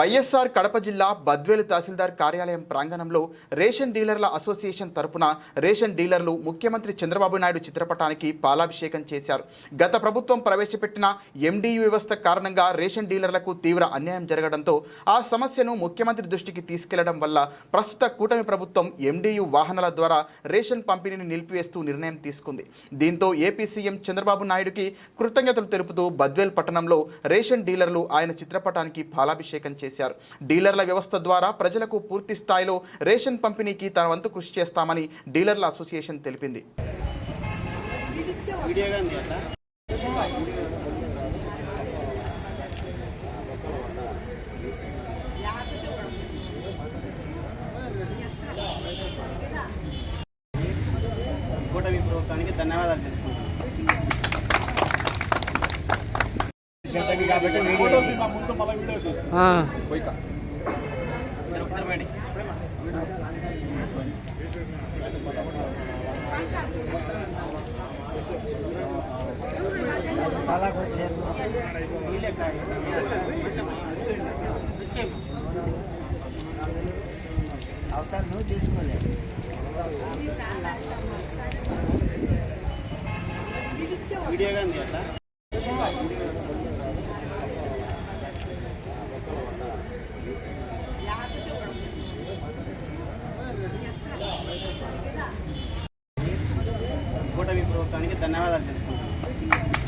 వైఎస్ఆర్ కడప జిల్లా బద్వేలు తహసీల్దార్ కార్యాలయం ప్రాంగణంలో రేషన్ డీలర్ల అసోసియేషన్ తరపున రేషన్ డీలర్లు ముఖ్యమంత్రి చంద్రబాబు నాయుడు చిత్రపటానికి పాలాభిషేకం చేశారు. గత ప్రభుత్వం ప్రవేశపెట్టిన ఎండియు వ్యవస్థ కారణంగా రేషన్ డీలర్లకు తీవ్ర అన్యాయం జరగడంతో ఆ సమస్యను ముఖ్యమంత్రి దృష్టికి తీసుకెళ్ళడం వల్ల ప్రస్తుత కూటమి ప్రభుత్వం ఎండియు వాహనాల ద్వారా రేషన్ పంపిణీని నిలిపివేస్తూ నిర్ణయం తీసుకుంది. దీంతో ఏపీ సీఎం చంద్రబాబు నాయుడుకి కృతజ్ఞతలు తెలుపుతూ బద్వేల్ పట్టణంలో రేషన్ డీలర్లు ఆయన చిత్రపటానికి పాలాభిషేకం చేశారు. డీలర్ల వ్యవస్థ ద్వారా ప్రజలకు పూర్తి స్థాయిలో రేషన్ పంపిణీకి తన వంతు కృషి చేస్తామని డీలర్ల అసోసియేషన్ తెలిపింది. కూటమి ప్రభుత్వానికి ధన్యవాదాలు తెలుసుకుంటాను అవసరం నువ్వు తీసుకోలేదు వీడియోగా ఉంది అట్లా ప్రభుత్వానికి ధన్యవాదాలు తెలుపుకుంటున్నాను.